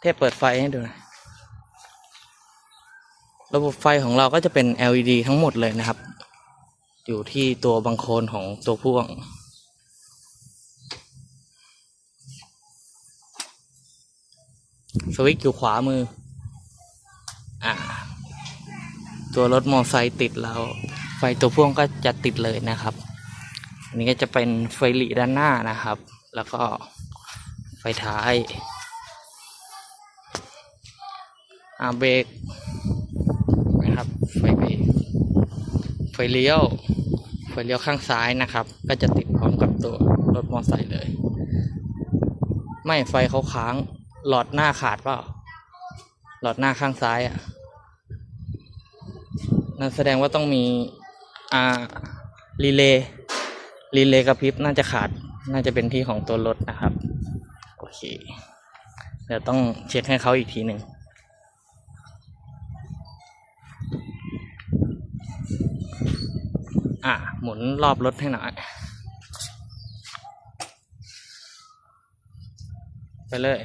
เทพเปิดไฟให้ดูนะระบบไฟของเราก็จะเป็น LED ทั้งหมดเลยนะครับ อยู่ที่ตัวบังโคลนของตัวพ่วง สวิตช์อยู่ขวามือ อ่า ตัวรถมอไซค์ติดแล้ว ไฟตัวพ่วงก็จะติดเลยนะครับ อันนี้ก็จะเป็นไฟหลีด้านหน้านะครับ แล้วก็ไฟท้าย อ่าเบรกนะครับไฟเบรกไฟเลี้ยวไฟเลี้ยวข้างซ้ายนะครับ ก็จะติดพร้อมกับตัวรถมอเตอร์ไซค์เลย ไม่ไฟเขาค้างหลอดหน้าขาดเปล่าหลอดหน้าข้างซ้ายอะนั่นแสดงว่าต้องมีอ่ารีเลย์รีเลย์กระพริบน่าจะขาดน่าจะเป็นที่ของตัวรถนะครับ โอเค เดี๋ยวต้องเช็คให้เขาอีกทีหนึ่ง อะ หมุนรอบรถให้หน่อย ไปเลย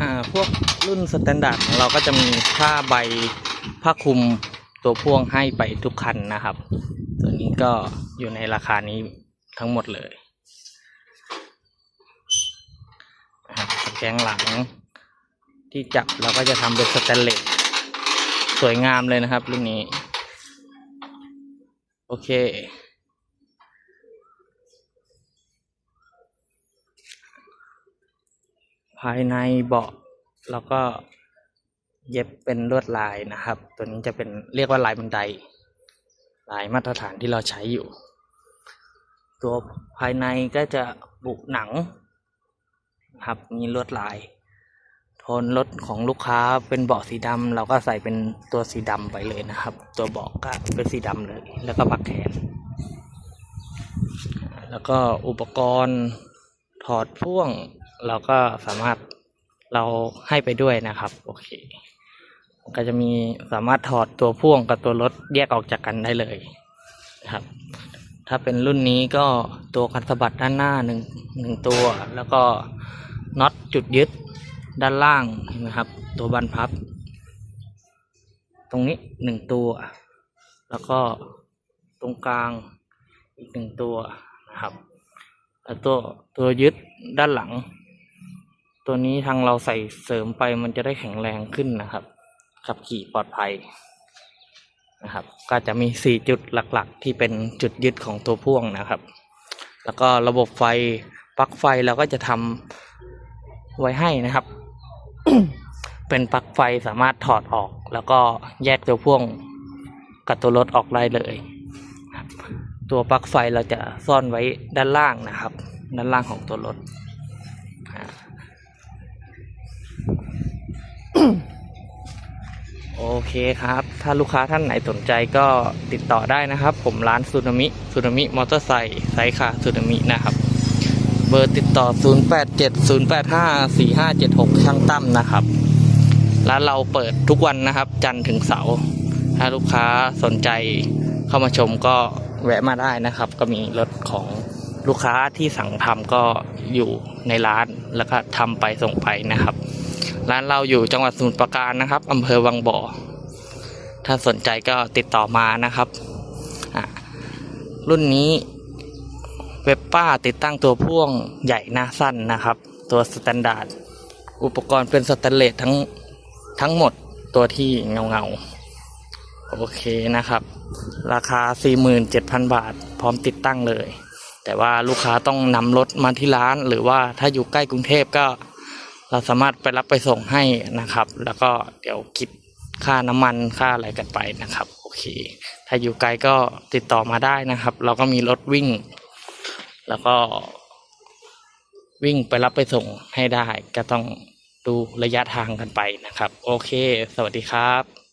อ่า พวกรุ่นสแตนดาร์ดของเราก็จะมีผ้าใบผ้าคลุมตัวพ่วงให้ไปทุกคันนะครับ ตัวนี้ก็อยู่ในราคานี้ทั้งหมดเลย แกงหลัง ที่จับเราก็จะทำเป็นสแตนเลสสวยงามเลยนะครับรุ่นนี้ โอเค ภายในเบาะแล้วก็เย็บเป็นลวดลายนะครับ ตัวนี้จะเป็นเรียกว่าลายบันได ลายมาตรฐานที่เราใช้อยู่ ตัวภายในก็จะบุหนังนะครับมีลวดลาย ทนรถของลูกค้าเป็นเบาะสีดำเราก็ใส่เป็นตัวสีดำไปเลยนะครับ ตัวเบาะก็เป็นสีดำเลย แล้วก็ปักแขน แล้วก็อุปกรณ์ถอดพ่วง เราก็สามารถเราให้ไปด้วยนะครับ โอเค ก็จะมีสามารถถอดตัวพ่วงกับตัวรถแยกออกจากกันได้เลยครับ ถ้าเป็นรุ่นนี้ก็ตัวกันสะบัดด้านหน้าหนึ่งหนึ่งตัว แล้วก็น็อตจุดยึด ด้านล่างนะครับ ตัวบันพับ ตรงนี้หนึ่งตัว แล้วก็ตรงกลางอีกหนึ่งตัวนะครับแล้วตัวตัวยึดด้านหลัง ตัวนี้ทางเราใส่เสริมไปมันจะได้แข็งแรงขึ้นนะครับ ขับขี่ปลอดภัยนะครับ ก็จะมีสี่จุดหลักๆ ที่เป็นจุดยึดของตัวพ่วงนะครับ แล้วก็ระบบไฟปลั๊กไฟเราก็จะทำไว้ให้นะครับ เป็นปลั๊กไฟสามารถถอดออก แล้วก็แยกตัวพ่วงกับตัวรถออกได้เลย ตัวปลั๊กไฟเราจะซ่อนไว้ด้านล่างนะครับ ด้านล่างของตัวรถโอเคครับ ถ้าลูกค้าท่านไหนสนใจก็ติดต่อได้นะครับ ผมร้านซูนามิซูนามิมอเตอร์ไซค์ไซค์ค่ะซูนามินะครับ บอร์ติดต่อ 0870854576 ช่างตั้มนะครับ ร้านเราเปิดทุกวันนะครับ จันทร์ถึงเสาร์ถ้าลูกค้าสนใจเข้ามาชมก็แวะมาได้นะครับ ก็มีรถของลูกค้าที่สั่งทำก็อยู่ในร้านแล้วก็ทำไปส่งไปนะครับ ร้านเราอยู่จังหวัดสมุทรปราการนะครับอำเภอวังบ่อ ถ้าสนใจก็ติดต่อมานะครับอะรุ่นนี้ เว็บป้าติดตั้งตัวพ่วงใหญ่หน้าสั้นนะครับ ตัวสแตนดาร์ดอุปกรณ์เป็นสแตนเลสทั้งทั้งหมดตัวที่เงาเงาโอเคนะครับ ราคา 47,000 บาท พร้อมติดตั้งเลย แต่ว่าลูกค้าต้องนำรถมาที่ร้าน หรือว่าถ้าอยู่ใกล้กรุงเทพก็ เราสามารถไปรับไปส่งให้นะครับ แล้วก็เดี๋ยวคิดค่าน้ำมันค่าอะไรกันไปนะครับ โอเค ถ้าอยู่ไกลก็ติดต่อมาได้นะครับ เราก็มีรถวิ่ง แล้วก็วิ่งไปรับไปส่งให้ได้ ก็ต้องดูระยะทางกันไปนะครับ โอเค สวัสดีครับ